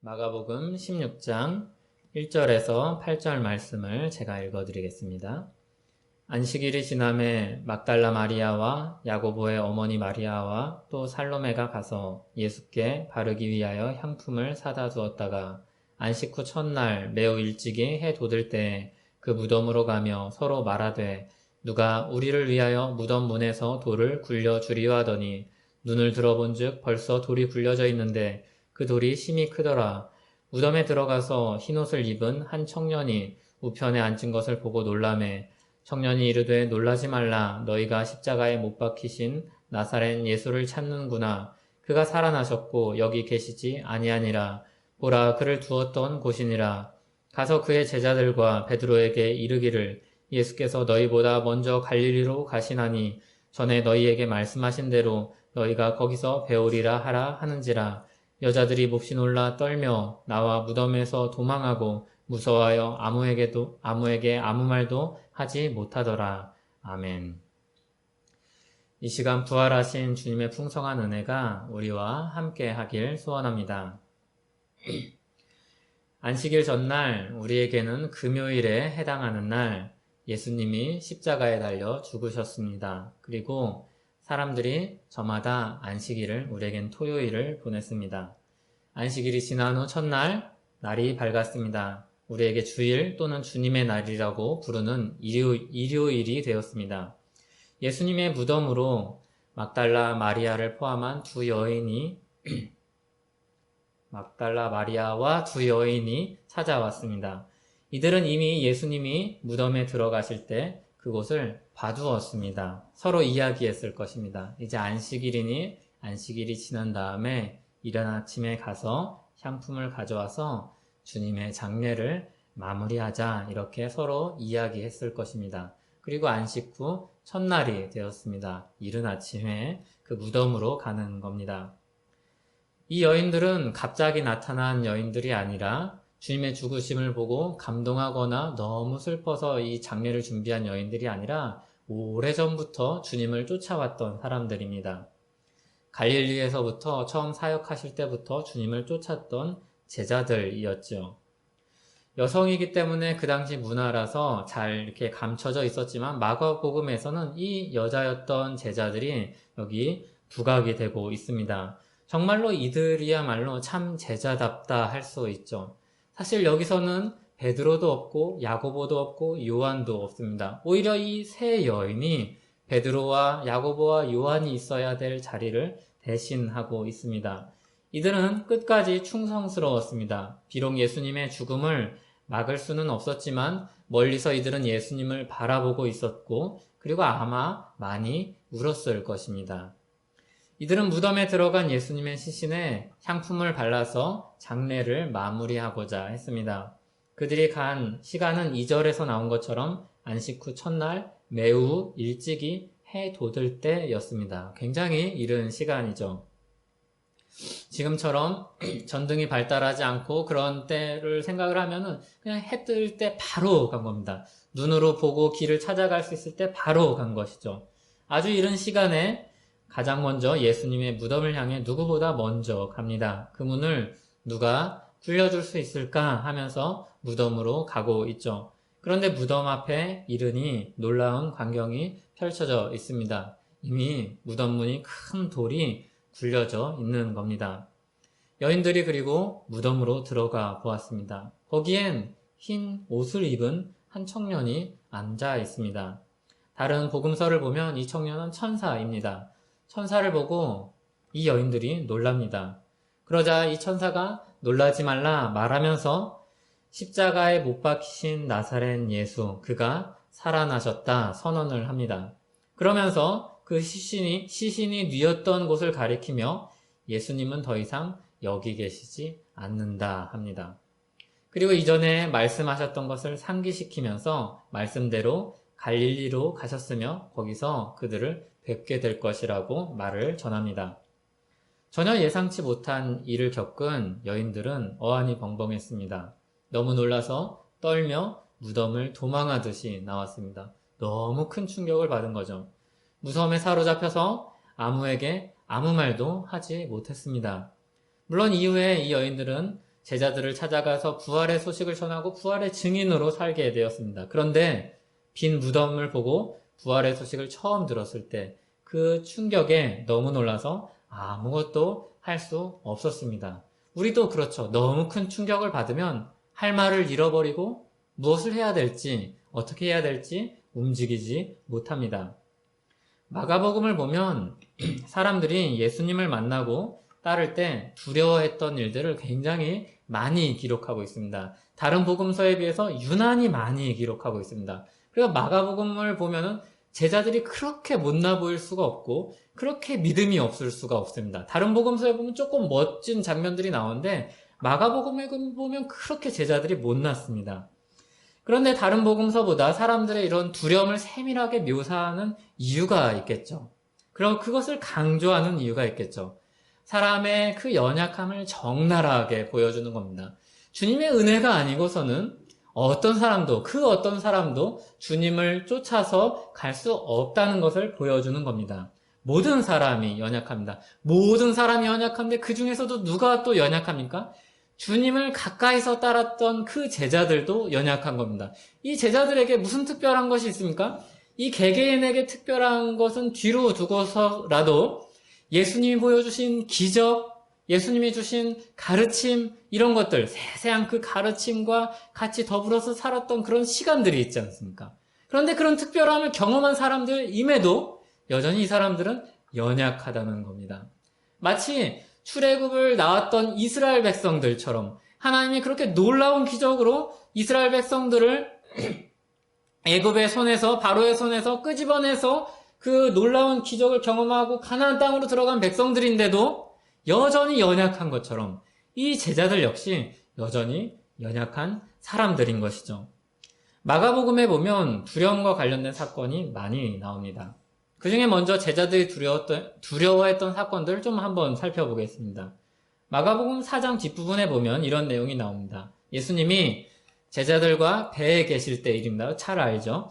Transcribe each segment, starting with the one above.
마가복음 16장 1절에서 8절 말씀을 제가 읽어드리겠습니다. 안식일이 지남에 막달라 마리아와 야고보의 어머니 마리아와 또 살로메가 가서 예수께 바르기 위하여 향품을 사다 두었다가 안식 후 첫날 매우 일찍이 해 돋을 때 그 무덤으로 가며 서로 말하되 누가 우리를 위하여 무덤 문에서 돌을 굴려 주리와 하더니 눈을 들어본즉 벌써 돌이 굴려져 있는데 그 돌이 심히 크더라. 무덤에 들어가서 흰옷을 입은 한 청년이 우편에 앉은 것을 보고 놀라매 청년이 이르되 놀라지 말라. 너희가 십자가에 못 박히신 나사렛 예수를 찾는구나. 그가 살아나셨고 여기 계시지 아니하니라. 보라 그를 두었던 곳이니라. 가서 그의 제자들과 베드로에게 이르기를 예수께서 너희보다 먼저 갈릴리로 가시나니 전에 너희에게 말씀하신 대로 너희가 거기서 배우리라 하라 하는지라 여자들이 몹시 놀라 떨며 나와 무덤에서 도망하고 무서워하여 아무에게도 아무에게 아무 말도 하지 못하더라. 아멘. 이 시간 부활하신 주님의 풍성한 은혜가 우리와 함께 하길 소원합니다. 안식일 전날 우리에게는 금요일에 해당하는 날 예수님이 십자가에 달려 죽으셨습니다. 그리고 사람들이 저마다 안식일을 우리에겐 토요일을 보냈습니다. 안식일이 지난 후 첫날 날이 밝았습니다. 우리에게 주일 또는 주님의 날이라고 부르는 일요, 일요일이 되었습니다. 예수님의 무덤으로 막달라 마리아를 포함한 두 여인이 막달라 마리아와 두 여인이 찾아왔습니다. 이들은 이미 예수님이 무덤에 들어가실 때 그곳을 봐두었습니다. 서로 이야기했을 것입니다. 이제 안식일이니 안식일이 지난 다음에 이른 아침에 가서 향품을 가져와서 주님의 장례를 마무리하자 이렇게 서로 이야기했을 것입니다. 그리고 안식 후 첫날이 되었습니다. 이른 아침에 그 무덤으로 가는 겁니다. 이 여인들은 갑자기 나타난 여인들이 아니라 주님의 죽으심을 보고 감동하거나 너무 슬퍼서 이 장례를 준비한 여인들이 아니라 오래전부터 주님을 쫓아왔던 사람들입니다. 갈릴리에서부터 처음 사역하실 때부터 주님을 쫓았던 제자들이었죠. 여성이기 때문에 그 당시 문화라서 잘 이렇게 감춰져 있었지만 마가복음에서는 이 여자였던 제자들이 여기 부각이 되고 있습니다. 정말로 이들이야말로 참 제자답다 할 수 있죠. 사실 여기서는 베드로도 없고 야고보도 없고 요한도 없습니다. 오히려 이 세 여인이 베드로와 야고보와 요한이 있어야 될 자리를 대신하고 있습니다. 이들은 끝까지 충성스러웠습니다. 비록 예수님의 죽음을 막을 수는 없었지만 멀리서 이들은 예수님을 바라보고 있었고 그리고 아마 많이 울었을 것입니다. 이들은 무덤에 들어간 예수님의 시신에 향품을 발라서 장례를 마무리하고자 했습니다. 그들이 간 시간은 2절에서 나온 것처럼 안식 후 첫날 매우 일찍이 해 돋을 때였습니다. 굉장히 이른 시간이죠. 지금처럼 전등이 발달하지 않고 그런 때를 생각을 하면은 그냥 해 뜰 때 바로 간 겁니다. 눈으로 보고 길을 찾아갈 수 있을 때 바로 간 것이죠. 아주 이른 시간에 가장 먼저 예수님의 무덤을 향해 누구보다 먼저 갑니다. 그 문을 누가 굴려줄 수 있을까 하면서 무덤으로 가고 있죠. 그런데 무덤 앞에 이르니 놀라운 광경이 펼쳐져 있습니다. 이미 무덤 문이 큰 돌이 굴려져 있는 겁니다. 여인들이 그리고 무덤으로 들어가 보았습니다. 거기엔 흰 옷을 입은 한 청년이 앉아 있습니다. 다른 복음서를 보면 이 청년은 천사입니다. 천사를 보고 이 여인들이 놀랍니다. 그러자 이 천사가 놀라지 말라 말하면서 십자가에 못 박히신 나사렛 예수, 그가 살아나셨다 선언을 합니다. 그러면서 그 시신이, 시신이 뉘었던 곳을 가리키며 예수님은 더 이상 여기 계시지 않는다 합니다. 그리고 이전에 말씀하셨던 것을 상기시키면서 말씀대로 갈릴리로 가셨으며 거기서 그들을 뵙게 될 것이라고 말을 전합니다. 전혀 예상치 못한 일을 겪은 여인들은 어안이 벙벙했습니다. 너무 놀라서 떨며 무덤을 도망하듯이 나왔습니다. 너무 큰 충격을 받은 거죠. 무서움에 사로잡혀서 아무에게 아무 말도 하지 못했습니다. 물론 이후에 이 여인들은 제자들을 찾아가서 부활의 소식을 전하고 부활의 증인으로 살게 되었습니다. 그런데 빈 무덤을 보고 부활의 소식을 처음 들었을 때 그 충격에 너무 놀라서 아무것도 할 수 없었습니다. 우리도 그렇죠. 너무 큰 충격을 받으면 할 말을 잃어버리고 무엇을 해야 될지, 어떻게 해야 될지 움직이지 못합니다. 마가복음을 보면 사람들이 예수님을 만나고 따를 때 두려워했던 일들을 굉장히 많이 기록하고 있습니다. 다른 복음서에 비해서 유난히 많이 기록하고 있습니다. 그래서 마가복음을 보면은 제자들이 그렇게 못나 보일 수가 없고 그렇게 믿음이 없을 수가 없습니다. 다른 복음서에 보면 조금 멋진 장면들이 나오는데 마가복음에 보면 그렇게 제자들이 못났습니다. 그런데 다른 복음서보다 사람들의 이런 두려움을 세밀하게 묘사하는 이유가 있겠죠. 그럼 그것을 강조하는 이유가 있겠죠. 사람의 그 연약함을 적나라하게 보여주는 겁니다. 주님의 은혜가 아니고서는 어떤 사람도, 그 어떤 사람도 주님을 쫓아서 갈 수 없다는 것을 보여주는 겁니다. 모든 사람이 연약합니다. 모든 사람이 연약한데 그 중에서도 누가 또 연약합니까? 주님을 가까이서 따랐던 그 제자들도 연약한 겁니다. 이 제자들에게 무슨 특별한 것이 있습니까? 이 개개인에게 특별한 것은 뒤로 두고서라도 예수님이 보여주신 기적, 예수님이 주신 가르침, 이런 것들, 세세한 그 가르침과 같이 더불어서 살았던 그런 시간들이 있지 않습니까? 그런데 그런 특별함을 경험한 사람들임에도 여전히 이 사람들은 연약하다는 겁니다. 마치 출애굽을 나왔던 이스라엘 백성들처럼 하나님이 그렇게 놀라운 기적으로 이스라엘 백성들을 애굽의 손에서 바로의 손에서 끄집어내서 그 놀라운 기적을 경험하고 가나안 땅으로 들어간 백성들인데도 여전히 연약한 것처럼 이 제자들 역시 여전히 연약한 사람들인 것이죠. 마가복음에 보면 두려움과 관련된 사건이 많이 나옵니다. 그 중에 먼저 제자들이 두려웠던, 두려워했던 사건들을 좀 한번 살펴보겠습니다. 마가복음 4장 뒷부분에 보면 이런 내용이 나옵니다. 예수님이 제자들과 배에 계실 때 일입니다. 잘 알죠?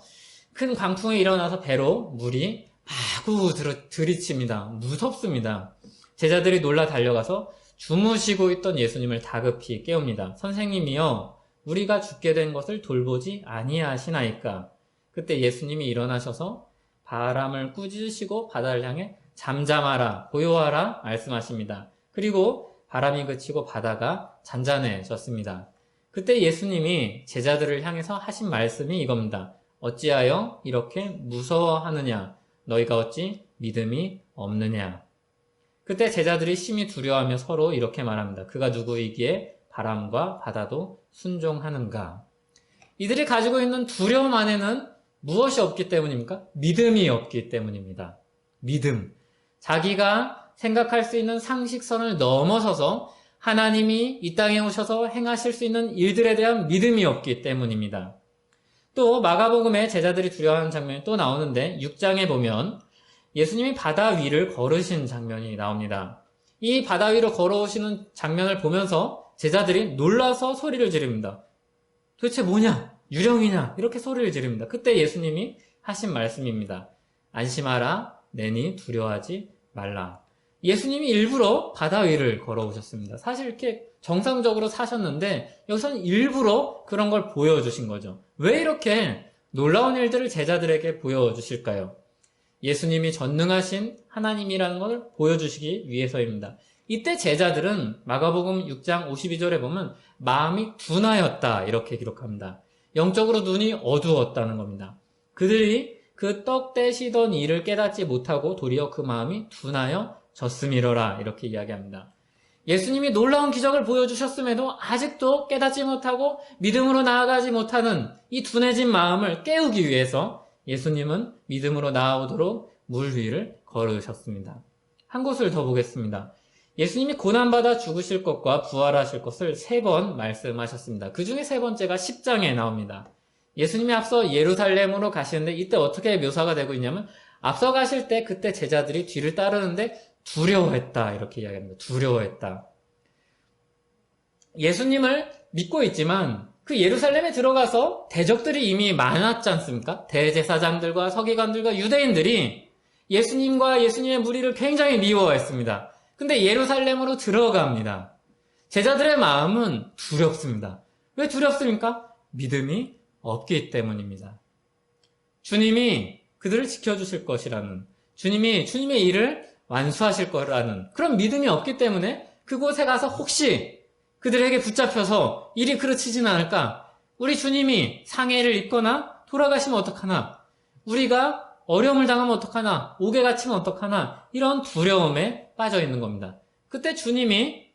큰 광풍이 일어나서 배로 물이 마구 들이칩니다. 무섭습니다. 제자들이 놀라 달려가서 주무시고 있던 예수님을 다급히 깨웁니다. 선생님이여, 우리가 죽게 된 것을 돌보지 아니하시나이까. 그때 예수님이 일어나셔서 바람을 꾸짖으시고 바다를 향해 잠잠하라, 고요하라 말씀하십니다. 그리고 바람이 그치고 바다가 잔잔해졌습니다. 그때 예수님이 제자들을 향해서 하신 말씀이 이겁니다. 어찌하여 이렇게 무서워하느냐? 너희가 어찌 믿음이 없느냐? 그때 제자들이 심히 두려워하며 서로 이렇게 말합니다. 그가 누구이기에 바람과 바다도 순종하는가? 이들이 가지고 있는 두려움 안에는 무엇이 없기 때문입니까? 믿음이 없기 때문입니다. 믿음. 자기가 생각할 수 있는 상식선을 넘어서서 하나님이 이 땅에 오셔서 행하실 수 있는 일들에 대한 믿음이 없기 때문입니다. 또 마가복음에 제자들이 두려워하는 장면이 또 나오는데 6장에 보면 예수님이 바다 위를 걸으신 장면이 나옵니다. 이 바다 위로 걸어오시는 장면을 보면서 제자들이 놀라서 소리를 지릅니다. 도대체 뭐냐? 유령이냐? 이렇게 소리를 지릅니다. 그때 예수님이 하신 말씀입니다. 안심하라, 내니 두려워하지 말라. 예수님이 일부러 바다 위를 걸어오셨습니다. 사실 이렇게 정상적으로 사셨는데 여기서는 일부러 그런 걸 보여주신 거죠. 왜 이렇게 놀라운 일들을 제자들에게 보여주실까요? 예수님이 전능하신 하나님이라는 것을 보여주시기 위해서입니다. 이때 제자들은 마가복음 6장 52절에 보면 마음이 둔하였다 이렇게 기록합니다. 영적으로 눈이 어두웠다는 겁니다. 그들이 그떡 떼시던 일을 깨닫지 못하고 도리어 그 마음이 둔하여 졌음이러라 이렇게 이야기합니다. 예수님이 놀라운 기적을 보여주셨음에도 아직도 깨닫지 못하고 믿음으로 나아가지 못하는 이 둔해진 마음을 깨우기 위해서 예수님은 믿음으로 나아오도록 물 위를 걸으셨습니다. 한 곳을 더 보겠습니다. 예수님이 고난받아 죽으실 것과 부활하실 것을 세 번 말씀하셨습니다. 그 중에 세 번째가 10장에 나옵니다. 예수님이 앞서 예루살렘으로 가시는데 이때 어떻게 묘사가 되고 있냐면 앞서 가실 때 그때 제자들이 뒤를 따르는데 두려워했다. 이렇게 이야기합니다. 두려워했다. 예수님을 믿고 있지만 그 예루살렘에 들어가서 대적들이 이미 많았지 않습니까? 대제사장들과 서기관들과 유대인들이 예수님과 예수님의 무리를 굉장히 미워했습니다. 근데 예루살렘으로 들어갑니다. 제자들의 마음은 두렵습니다. 왜 두렵습니까? 믿음이 없기 때문입니다. 주님이 그들을 지켜주실 것이라는, 주님이 주님의 일을 완수하실 거라는 그런 믿음이 없기 때문에 그곳에 가서 혹시 그들에게 붙잡혀서 일이 그르치진 않을까? 우리 주님이 상해를 입거나 돌아가시면 어떡하나? 우리가 어려움을 당하면 어떡하나? 옥에 갇히면 어떡하나? 이런 두려움에 빠져 있는 겁니다. 그때 주님이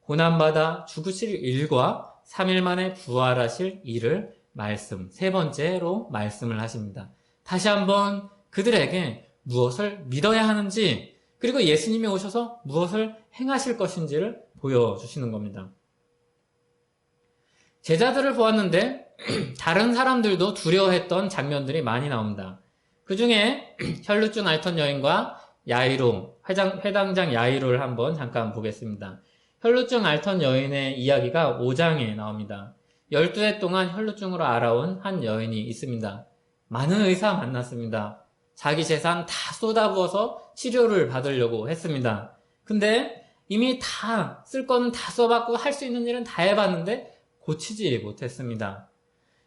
고난받아 죽으실 일과 3일 만에 부활하실 일을 말씀, 세 번째로 말씀을 하십니다. 다시 한번 그들에게 무엇을 믿어야 하는지, 그리고 예수님이 오셔서 무엇을 행하실 것인지를 보여주시는 겁니다. 제자들을 보았는데, 다른 사람들도 두려워했던 장면들이 많이 나옵니다. 그 중에 혈루증 앓던 여인과 야이로, 회장, 회당장 야이로를 한번 잠깐 보겠습니다. 혈루증 앓던 여인의 이야기가 5장에 나옵니다. 12해 동안 혈루증으로 알아온 한 여인이 있습니다. 많은 의사 만났습니다. 자기 재산 다 쏟아부어서 치료를 받으려고 했습니다. 근데 이미 다쓸 거는 다 써봤고 할 수 있는 일은 다 해봤는데 고치지 못했습니다.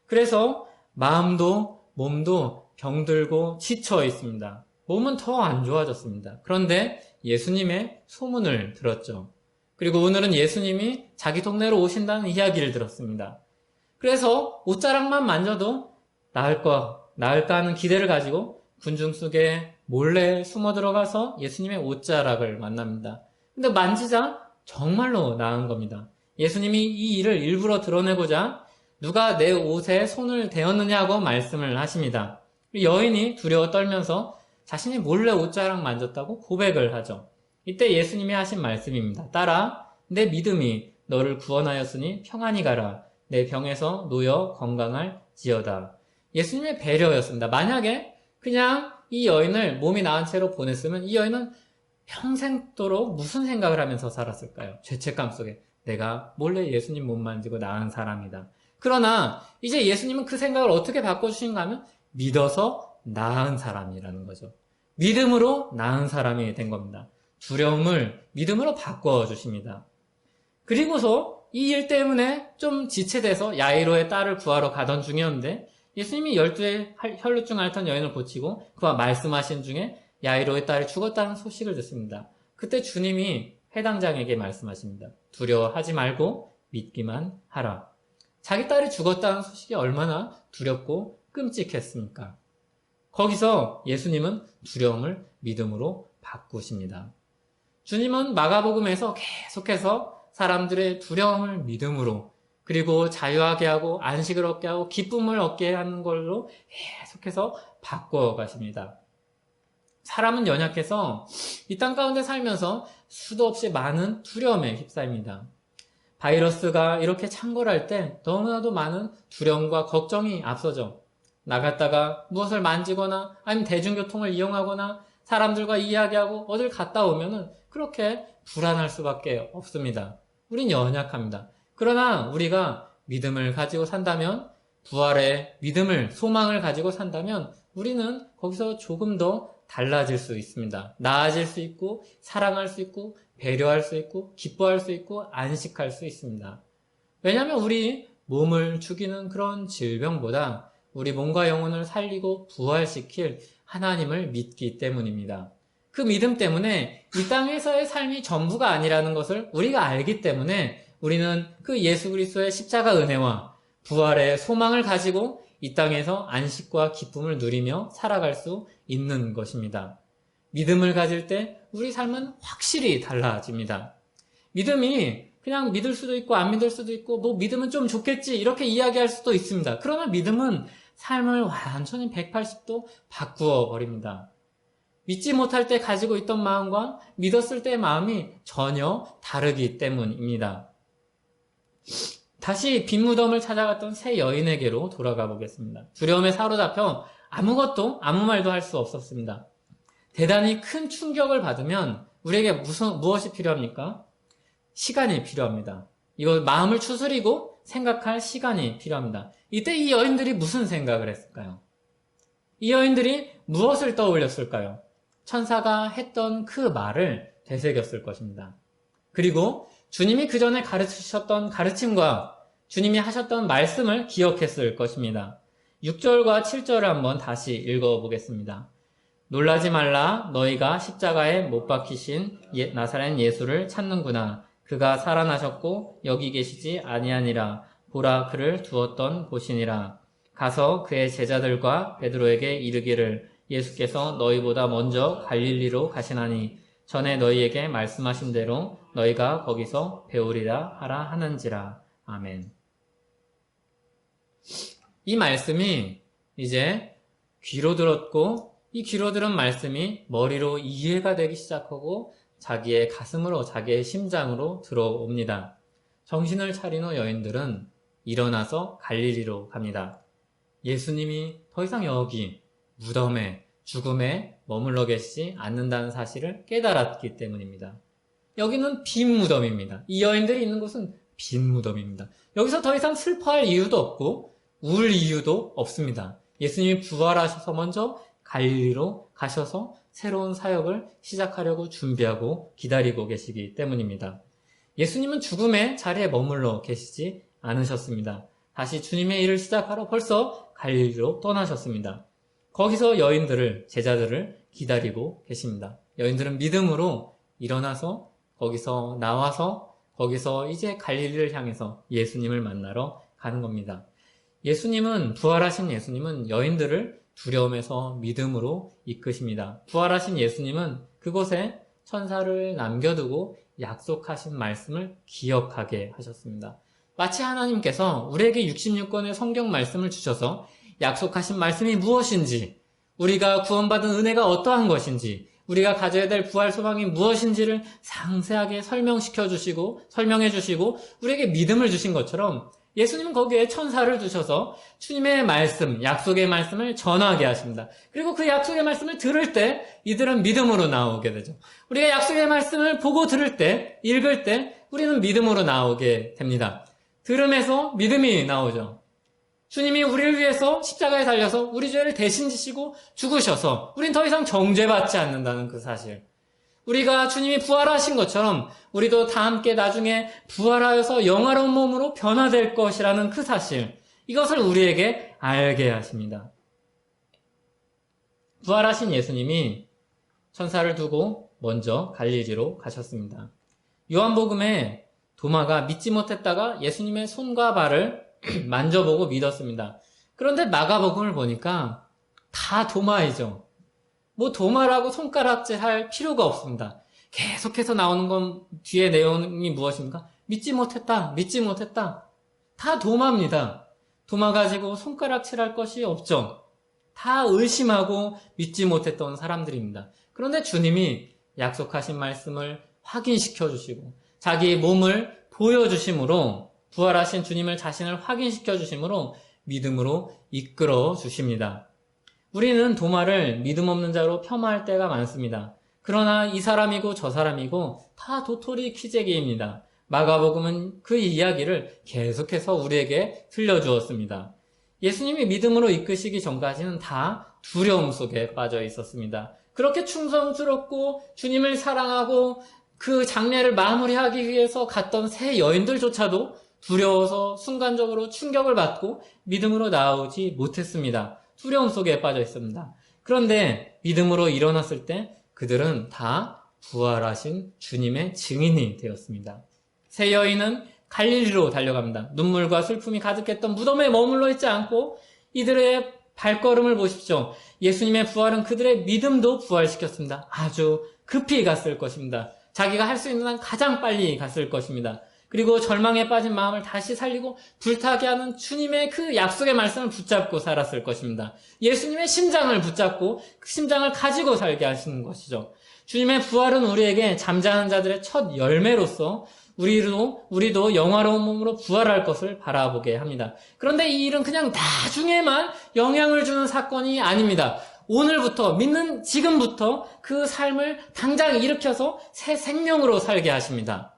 그래서 마음도 몸도 병들고 지쳐 있습니다. 몸은 더 안 좋아졌습니다. 그런데 예수님의 소문을 들었죠. 그리고 오늘은 예수님이 자기 동네로 오신다는 이야기를 들었습니다. 그래서 옷자락만 만져도 나을 거, 나을까 하는 기대를 가지고 군중 속에 몰래 숨어 들어가서 예수님의 옷자락을 만납니다. 근데 만지자 정말로 나은 겁니다. 예수님이 이 일을 일부러 드러내고자 누가 내 옷에 손을 대었느냐고 말씀을 하십니다. 여인이 두려워 떨면서 자신이 몰래 옷자락 만졌다고 고백을 하죠. 이때 예수님이 하신 말씀입니다. 따라 내 믿음이 너를 구원하였으니 평안히 가라. 내 병에서 놓여 건강할 지어다. 예수님의 배려였습니다. 만약에 그냥 이 여인을 몸이 나은 채로 보냈으면 이 여인은 평생도록 무슨 생각을 하면서 살았을까요? 죄책감 속에 내가 몰래 예수님 몸 만지고 나은 사람이다. 그러나 이제 예수님은 그 생각을 어떻게 바꿔주신가 하면 믿어서 나은 사람이라는 거죠. 믿음으로 나은 사람이 된 겁니다. 두려움을 믿음으로 바꿔 주십니다. 그리고서 이 일 때문에 좀 지체돼서 야이로의 딸을 구하러 가던 중이었는데 예수님이 열두의 혈루증 앓던 여인을 고치고 그와 말씀하신 중에 야이로의 딸이 죽었다는 소식을 듣습니다. 그때 주님이 해당장에게 말씀하십니다. 두려워하지 말고 믿기만 하라. 자기 딸이 죽었다는 소식이 얼마나 두렵고 끔찍했습니까? 거기서 예수님은 두려움을 믿음으로 바꾸십니다. 주님은 마가복음에서 계속해서 사람들의 두려움을 믿음으로 그리고 자유하게 하고 안식을 얻게 하고 기쁨을 얻게 하는 걸로 계속해서 바꿔 가십니다. 사람은 연약해서 이 땅 가운데 살면서 수도 없이 많은 두려움에 휩싸입니다. 바이러스가 이렇게 창궐할 때 너무나도 많은 두려움과 걱정이 앞서죠. 나갔다가 무엇을 만지거나 아니면 대중교통을 이용하거나 사람들과 이야기하고 어딜 갔다 오면은 그렇게 불안할 수밖에 없습니다. 우린 연약합니다. 그러나 우리가 믿음을 가지고 산다면 부활의 믿음을 소망을 가지고 산다면 우리는 거기서 조금 더 달라질 수 있습니다. 나아질 수 있고 사랑할 수 있고 배려할 수 있고 기뻐할 수 있고 안식할 수 있습니다. 왜냐하면 우리 몸을 죽이는 그런 질병보다 우리 몸과 영혼을 살리고 부활시킬 하나님을 믿기 때문입니다. 그 믿음 때문에 이 땅에서의 삶이 전부가 아니라는 것을 우리가 알기 때문에 우리는 그 예수 그리스도의 십자가 은혜와 부활의 소망을 가지고 이 땅에서 안식과 기쁨을 누리며 살아갈 수 있는 것입니다. 믿음을 가질 때 우리 삶은 확실히 달라집니다. 믿음이 그냥 믿을 수도 있고 안 믿을 수도 있고 뭐 믿으면 좀 좋겠지 이렇게 이야기할 수도 있습니다. 그러나 믿음은 삶을 완전히 180도 바꾸어 버립니다. 믿지 못할 때 가지고 있던 마음과 믿었을 때의 마음이 전혀 다르기 때문입니다. 다시 빈 무덤을 찾아갔던 새 여인에게로 돌아가 보겠습니다. 두려움에 사로잡혀 아무것도 아무 말도 할 수 없었습니다. 대단히 큰 충격을 받으면 우리에게 무슨 무엇이 필요합니까? 시간이 필요합니다. 이거 마음을 추스리고 생각할 시간이 필요합니다. 이때 이 여인들이 무슨 생각을 했을까요? 이 여인들이 무엇을 떠올렸을까요? 천사가 했던 그 말을 되새겼을 것입니다. 그리고 주님이 그 전에 가르치셨던 가르침과 주님이 하셨던 말씀을 기억했을 것입니다. 6절과 7절을 한번 다시 읽어보겠습니다. 놀라지 말라 너희가 십자가에 못 박히신 예- 나사렛 예수를 찾는구나. 그가 살아나셨고 여기 계시지 아니하니라. 보라 그를 두었던 곳이니라. 가서 그의 제자들과 베드로에게 이르기를 예수께서 너희보다 먼저 갈릴리로 가시나니 전에 너희에게 말씀하신 대로 너희가 거기서 배우리라 하라 하는지라. 아멘. 이 말씀이 이제 귀로 들었고 이 귀로 들은 말씀이 머리로 이해가 되기 시작하고 자기의 가슴으로 자기의 심장으로 들어옵니다. 정신을 차린 후 여인들은 일어나서 갈릴리로 갑니다. 예수님이 더 이상 여기 무덤에 죽음에 머물러 계시지 않는다는 사실을 깨달았기 때문입니다. 여기는 빈 무덤입니다. 이 여인들이 있는 곳은 빈 무덤입니다. 여기서 더 이상 슬퍼할 이유도 없고 울 이유도 없습니다. 예수님이 부활하셔서 먼저 갈릴리로 가셔서 새로운 사역을 시작하려고 준비하고 기다리고 계시기 때문입니다. 예수님은 죽음의 자리에 머물러 계시지 않으셨습니다. 다시 주님의 일을 시작하러 벌써 갈릴리로 떠나셨습니다. 거기서 여인들을 제자들을 기다리고 계십니다. 여인들은 믿음으로 일어나서 거기서 나와서 거기서 이제 갈릴리를 향해서 예수님을 만나러 가는 겁니다. 예수님은 부활하신 예수님은 여인들을 두려움에서 믿음으로 이끄십니다. 부활하신 예수님은 그곳에 천사를 남겨두고 약속하신 말씀을 기억하게 하셨습니다. 마치 하나님께서 우리에게 66권의 성경 말씀을 주셔서 약속하신 말씀이 무엇인지, 우리가 구원받은 은혜가 어떠한 것인지, 우리가 가져야 될 부활 소망이 무엇인지를 상세하게 설명시켜 주시고, 설명해 주시고, 우리에게 믿음을 주신 것처럼 예수님은 거기에 천사를 두셔서 주님의 말씀, 약속의 말씀을 전하게 하십니다. 그리고 그 약속의 말씀을 들을 때 이들은 믿음으로 나오게 되죠. 우리가 약속의 말씀을 보고 들을 때, 읽을 때 우리는 믿음으로 나오게 됩니다. 들음에서 믿음이 나오죠. 주님이 우리를 위해서 십자가에 달려서 우리 죄를 대신 지시고 죽으셔서 우린 더 이상 정죄받지 않는다는 그 사실. 우리가 주님이 부활하신 것처럼 우리도 다 함께 나중에 부활하여서 영화로운 몸으로 변화될 것이라는 그 사실. 이것을 우리에게 알게 하십니다. 부활하신 예수님이 천사를 두고 먼저 갈릴리로 가셨습니다. 요한복음에 도마가 믿지 못했다가 예수님의 손과 발을 만져보고 믿었습니다. 그런데 마가복음을 보니까 다 도마이죠. 뭐 도마라고 손가락질 할 필요가 없습니다. 계속해서 나오는 건 뒤에 내용이 무엇입니까? 믿지 못했다, 믿지 못했다. 다 도마입니다. 도마 가지고 손가락질 할 것이 없죠. 다 의심하고 믿지 못했던 사람들입니다. 그런데 주님이 약속하신 말씀을 확인시켜 주시고 자기 몸을 보여주심으로 부활하신 주님을 자신을 확인시켜 주심으로 믿음으로 이끌어 주십니다. 우리는 도마를 믿음 없는 자로 폄하할 때가 많습니다. 그러나 이 사람이고 저 사람이고 다 도토리 키재기입니다. 마가복음은 그 이야기를 계속해서 우리에게 들려주었습니다. 예수님이 믿음으로 이끄시기 전까지는 다 두려움 속에 빠져 있었습니다. 그렇게 충성스럽고 주님을 사랑하고 그 장례를 마무리하기 위해서 갔던 새 여인들조차도 두려워서 순간적으로 충격을 받고 믿음으로 나오지 못했습니다. 두려움 속에 빠져 있습니다. 그런데 믿음으로 일어났을 때 그들은 다 부활하신 주님의 증인이 되었습니다. 새 여인은 갈릴리로 달려갑니다. 눈물과 슬픔이 가득했던 무덤에 머물러 있지 않고 이들의 발걸음을 보십시오. 예수님의 부활은 그들의 믿음도 부활시켰습니다. 아주 급히 갔을 것입니다. 자기가 할 수 있는 한 가장 빨리 갔을 것입니다. 그리고 절망에 빠진 마음을 다시 살리고 불타게 하는 주님의 그 약속의 말씀을 붙잡고 살았을 것입니다. 예수님의 심장을 붙잡고 그 심장을 가지고 살게 하시는 것이죠. 주님의 부활은 우리에게 잠자는 자들의 첫 열매로서 우리도 우리도 영화로운 몸으로 부활할 것을 바라보게 합니다. 그런데 이 일은 그냥 나중에만 영향을 주는 사건이 아닙니다. 오늘부터 믿는 지금부터 그 삶을 당장 일으켜서 새 생명으로 살게 하십니다.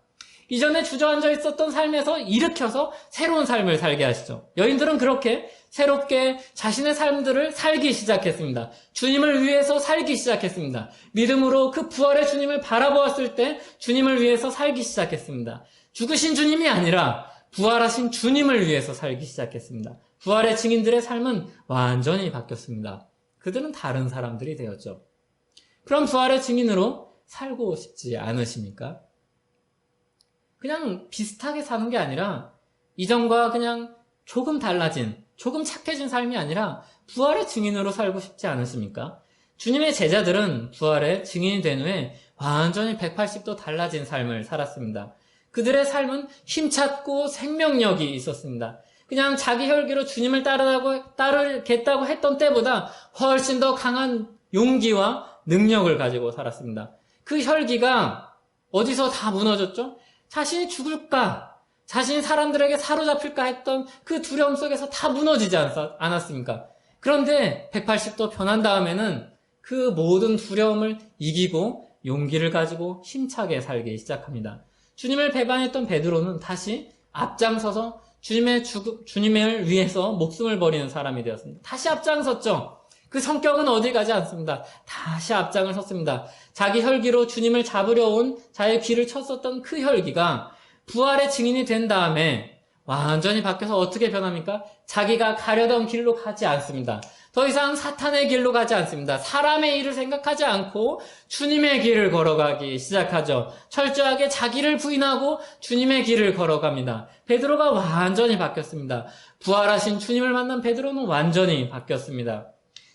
이전에 주저앉아 있었던 삶에서 일으켜서 새로운 삶을 살게 하시죠. 여인들은 그렇게 새롭게 자신의 삶들을 살기 시작했습니다. 주님을 위해서 살기 시작했습니다. 믿음으로 그 부활의 주님을 바라보았을 때 주님을 위해서 살기 시작했습니다. 죽으신 주님이 아니라 부활하신 주님을 위해서 살기 시작했습니다. 부활의 증인들의 삶은 완전히 바뀌었습니다. 그들은 다른 사람들이 되었죠. 그럼 부활의 증인으로 살고 싶지 않으십니까? 그냥 비슷하게 사는 게 아니라 이전과 그냥 조금 달라진, 조금 착해진 삶이 아니라 부활의 증인으로 살고 싶지 않으십니까? 주님의 제자들은 부활의 증인이 된 후에 완전히 180도 달라진 삶을 살았습니다. 그들의 삶은 힘찼고 생명력이 있었습니다. 그냥 자기 혈기로 주님을 따르다고, 따르겠다고 했던 때보다 훨씬 더 강한 용기와 능력을 가지고 살았습니다. 그 혈기가 어디서 다 무너졌죠? 자신이 죽을까? 자신이 사람들에게 사로잡힐까 했던 그 두려움 속에서 다 무너지지 않았습니까? 그런데 180도 변한 다음에는 그 모든 두려움을 이기고 용기를 가지고 힘차게 살기 시작합니다. 주님을 배반했던 베드로는 다시 앞장서서 주님의 주, 주님을 위해서 목숨을 버리는 사람이 되었습니다. 다시 앞장섰죠. 그 성격은 어디 가지 않습니다. 다시 앞장을 섰습니다. 자기 혈기로 주님을 잡으려 온 자의 귀를 쳤었던 그 혈기가 부활의 증인이 된 다음에 완전히 바뀌어서 어떻게 변합니까? 자기가 가려던 길로 가지 않습니다. 더 이상 사탄의 길로 가지 않습니다. 사람의 일을 생각하지 않고 주님의 길을 걸어가기 시작하죠. 철저하게 자기를 부인하고 주님의 길을 걸어갑니다. 베드로가 완전히 바뀌었습니다. 부활하신 주님을 만난 베드로는 완전히 바뀌었습니다.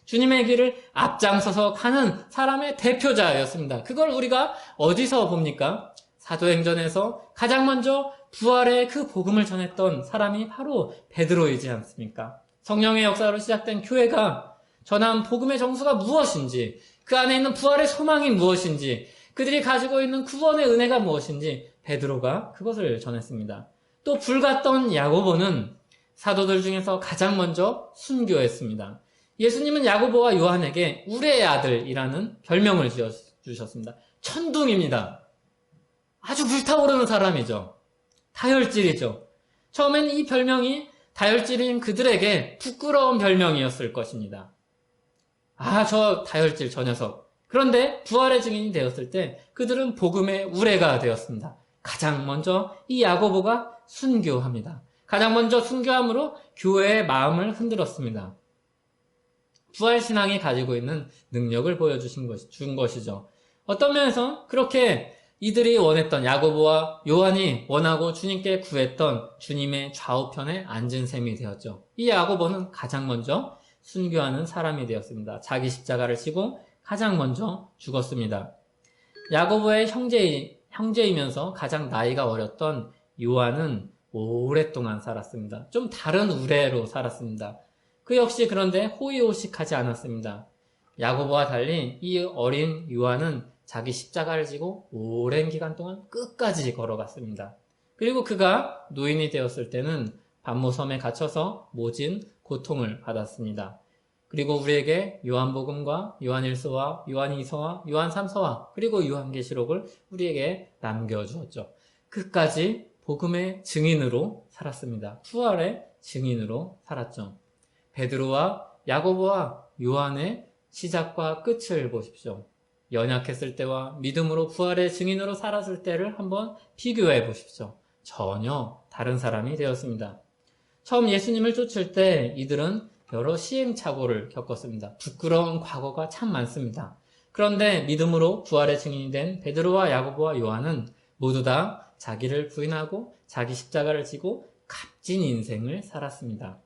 주님의 길을 앞장서서 가는 사람의 대표자였습니다. 그걸 우리가 어디서 봅니까? 사도행전에서 가장 먼저 부활의 그 복음을 전했던 사람이 바로 베드로이지 않습니까? 성령의 역사로 시작된 교회가 전한 복음의 정수가 무엇인지, 그 안에 있는 부활의 소망이 무엇인지, 그들이 가지고 있는 구원의 은혜가 무엇인지 베드로가 그것을 전했습니다. 또 불같던 야고보는 사도들 중에서 가장 먼저 순교했습니다. 예수님은 야고보와 요한에게 우레의 아들이라는 별명을 지어 주셨습니다. 천둥입니다. 아주 불타오르는 사람이죠. 다혈질이죠. 처음엔 이 별명이 다혈질인 그들에게 부끄러운 별명이었을 것입니다. 아, 저 다혈질, 저 녀석. 그런데 부활의 증인이 되었을 때 그들은 복음의 우레가 되었습니다. 가장 먼저 이 야고보가 순교합니다. 가장 먼저 순교함으로 교회의 마음을 흔들었습니다. 부활신앙이 가지고 있는 능력을 보여주신 것, 준 것이죠. 어떤 면에서 그렇게 이들이 원했던 야고보와 요한이 원하고 주님께 구했던 주님의 좌우편에 앉은 셈이 되었죠. 이 야고보는 가장 먼저 순교하는 사람이 되었습니다. 자기 십자가를 지고 가장 먼저 죽었습니다. 야고보의 형제, 형제이면서 가장 나이가 어렸던 요한은 오랫동안 살았습니다. 좀 다른 우레로 살았습니다. 그 역시 그런데 호의호식하지 않았습니다. 야고보와 달리 이 어린 요한은 자기 십자가를 지고 오랜 기간 동안 끝까지 걸어갔습니다. 그리고 그가 노인이 되었을 때는 반모섬에 갇혀서 모진 고통을 받았습니다. 그리고 우리에게 요한복음과 요한일서와 요한이서와 요한삼서와 그리고 요한계시록을 우리에게 남겨주었죠. 끝까지 복음의 증인으로 살았습니다. 부활의 증인으로 살았죠. 베드로와 야고보와 요한의 시작과 끝을 보십시오. 연약했을 때와 믿음으로 부활의 증인으로 살았을 때를 한번 비교해 보십시오. 전혀 다른 사람이 되었습니다. 처음 예수님을 쫓을 때 이들은 여러 시행착오를 겪었습니다. 부끄러운 과거가 참 많습니다. 그런데 믿음으로 부활의 증인이 된 베드로와 야고보와 요한은 모두 다 자기를 부인하고 자기 십자가를 지고 값진 인생을 살았습니다.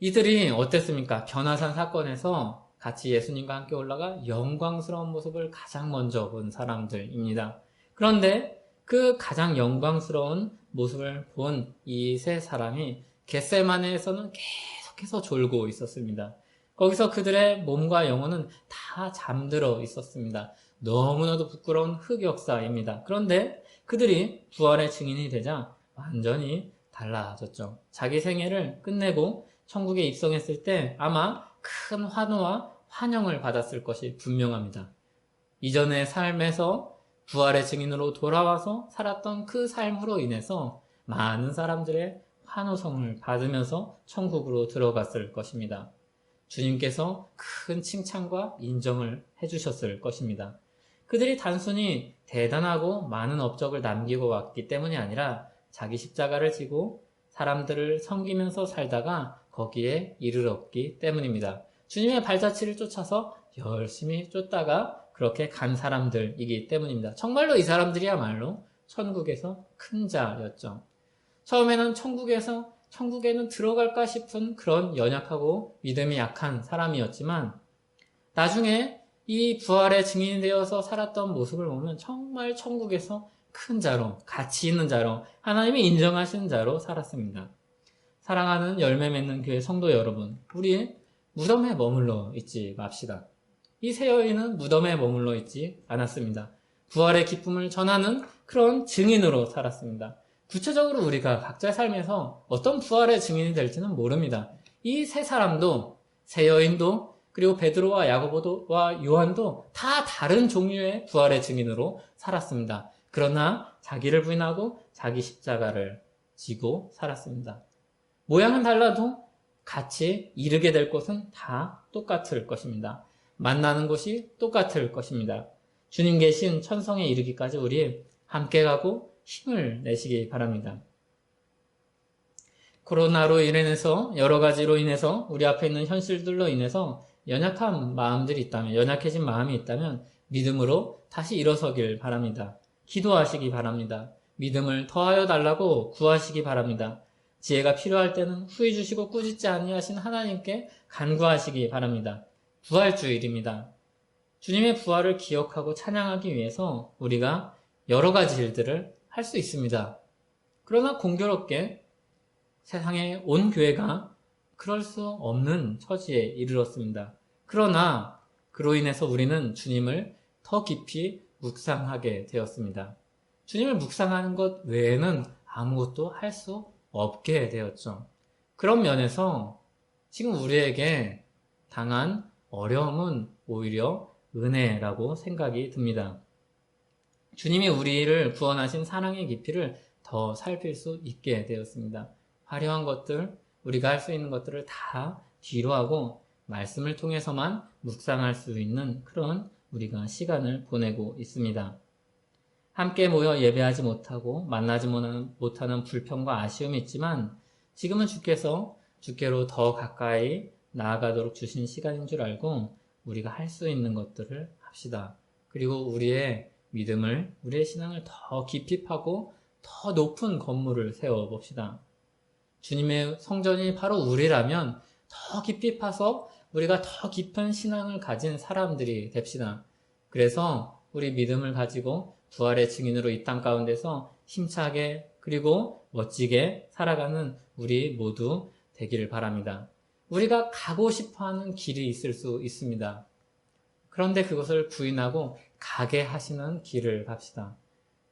이들이 어땠습니까? 변화산 사건에서 같이 예수님과 함께 올라가 영광스러운 모습을 가장 먼저 본 사람들입니다. 그런데 그 가장 영광스러운 모습을 본 이 세 사람이 겟세마네에서는 계속해서 졸고 있었습니다. 거기서 그들의 몸과 영혼은 다 잠들어 있었습니다. 너무나도 부끄러운 흑역사입니다. 그런데 그들이 부활의 증인이 되자 완전히 달라졌죠. 자기 생애를 끝내고 천국에 입성했을 때 아마 큰 환호와 환영을 받았을 것이 분명합니다. 이전의 삶에서 부활의 증인으로 돌아와서 살았던 그 삶으로 인해서 많은 사람들의 환호성을 받으면서 천국으로 들어갔을 것입니다. 주님께서 큰 칭찬과 인정을 해주셨을 것입니다. 그들이 단순히 대단하고 많은 업적을 남기고 왔기 때문이 아니라 자기 십자가를 지고 사람들을 섬기면서 살다가 거기에 이르렀기 때문입니다. 주님의 발자취를 쫓아서 열심히 쫓다가 그렇게 간 사람들이기 때문입니다. 정말로 이 사람들이야말로 천국에서 큰 자였죠. 처음에는 천국에서 천국에는 들어갈까 싶은 그런 연약하고 믿음이 약한 사람이었지만 나중에 이 부활의 증인이 되어서 살았던 모습을 보면 정말 천국에서 큰 자로, 가치 있는 자로, 하나님이 인정하시는 자로 살았습니다. 사랑하는 열매 맺는 교회 성도 여러분, 우리 무덤에 머물러 있지 맙시다. 이새 여인은 무덤에 머물러 있지 않았습니다. 부활의 기쁨을 전하는 그런 증인으로 살았습니다. 구체적으로 우리가 각자의 삶에서 어떤 부활의 증인이 될지는 모릅니다. 이 세 사람도, 세 여인도, 그리고 베드로와 야고보와 요한도 다 다른 종류의 부활의 증인으로 살았습니다. 그러나 자기를 부인하고 자기 십자가를 지고 살았습니다. 모양은 달라도 같이 이르게 될 곳은 다 똑같을 것입니다. 만나는 곳이 똑같을 것입니다. 주님 계신 천성에 이르기까지 우리 함께 가고 힘을 내시기 바랍니다. 코로나로 인해서 여러 가지로 인해서 우리 앞에 있는 현실들로 인해서 연약한 마음들이 있다면 연약해진 마음이 있다면 믿음으로 다시 일어서길 바랍니다. 기도하시기 바랍니다. 믿음을 더하여 달라고 구하시기 바랍니다. 지혜가 필요할 때는 후회 주시고 꾸짖지 아니하신 하나님께 간구하시기 바랍니다. 부활주일입니다. 주님의 부활을 기억하고 찬양하기 위해서 우리가 여러 가지 일들을 할 수 있습니다. 그러나 공교롭게 세상에 온 교회가 그럴 수 없는 처지에 이르렀습니다. 그러나 그로 인해서 우리는 주님을 더 깊이 묵상하게 되었습니다. 주님을 묵상하는 것 외에는 아무것도 할 수 없게 되었죠. 그런 면에서 지금 우리에게 당한 어려움은 오히려 은혜라고 생각이 듭니다. 주님이 우리를 구원하신 사랑의 깊이를 더 살필 수 있게 되었습니다. 화려한 것들, 우리가 할 수 있는 것들을 다 뒤로 하고 말씀을 통해서만 묵상할 수 있는 그런 우리가 시간을 보내고 있습니다. 함께 모여 예배하지 못하고 만나지 못하는 불평과 아쉬움이 있지만 지금은 주께서 주께로 더 가까이 나아가도록 주신 시간인 줄 알고 우리가 할 수 있는 것들을 합시다. 그리고 우리의 믿음을, 우리의 신앙을 더 깊이 파고 더 높은 건물을 세워 봅시다. 주님의 성전이 바로 우리라면 더 깊이 파서 우리가 더 깊은 신앙을 가진 사람들이 됩시다. 그래서 우리 믿음을 가지고 부활의 증인으로 이 땅 가운데서 힘차게 그리고 멋지게 살아가는 우리 모두 되기를 바랍니다. 우리가 가고 싶어 하는 길이 있을 수 있습니다. 그런데 그것을 부인하고 가게 하시는 길을 갑시다.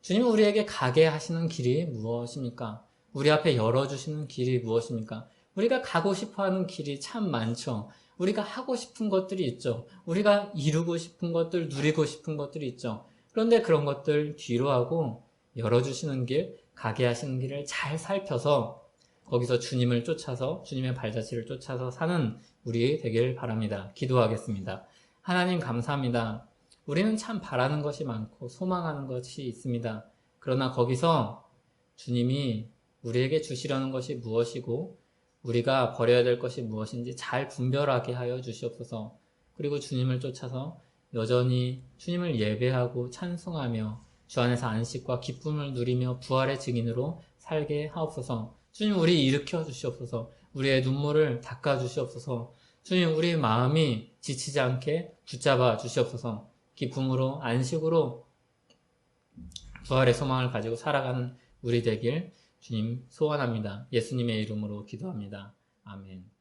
주님 우리에게 가게 하시는 길이 무엇입니까? 우리 앞에 열어주시는 길이 무엇입니까? 우리가 가고 싶어 하는 길이 참 많죠. 우리가 하고 싶은 것들이 있죠. 우리가 이루고 싶은 것들, 누리고 싶은 것들이 있죠. 그런데 그런 것들 뒤로 하고 열어주시는 길, 가게 하시는 길을 잘 살펴서 거기서 주님을 쫓아서 주님의 발자취를 쫓아서 사는 우리 되길 바랍니다. 기도하겠습니다. 하나님 감사합니다. 우리는 참 바라는 것이 많고 소망하는 것이 있습니다. 그러나 거기서 주님이 우리에게 주시려는 것이 무엇이고 우리가 버려야 될 것이 무엇인지 잘 분별하게 하여 주시옵소서. 그리고 주님을 쫓아서 여전히 주님을 예배하고 찬송하며 주 안에서 안식과 기쁨을 누리며 부활의 증인으로 살게 하옵소서. 주님 우리 일으켜 주시옵소서. 우리의 눈물을 닦아 주시옵소서. 주님 우리 마음이 지치지 않게 붙잡아 주시옵소서. 기쁨으로 안식으로 부활의 소망을 가지고 살아가는 우리 되길 주님 소원합니다. 예수님의 이름으로 기도합니다. 아멘.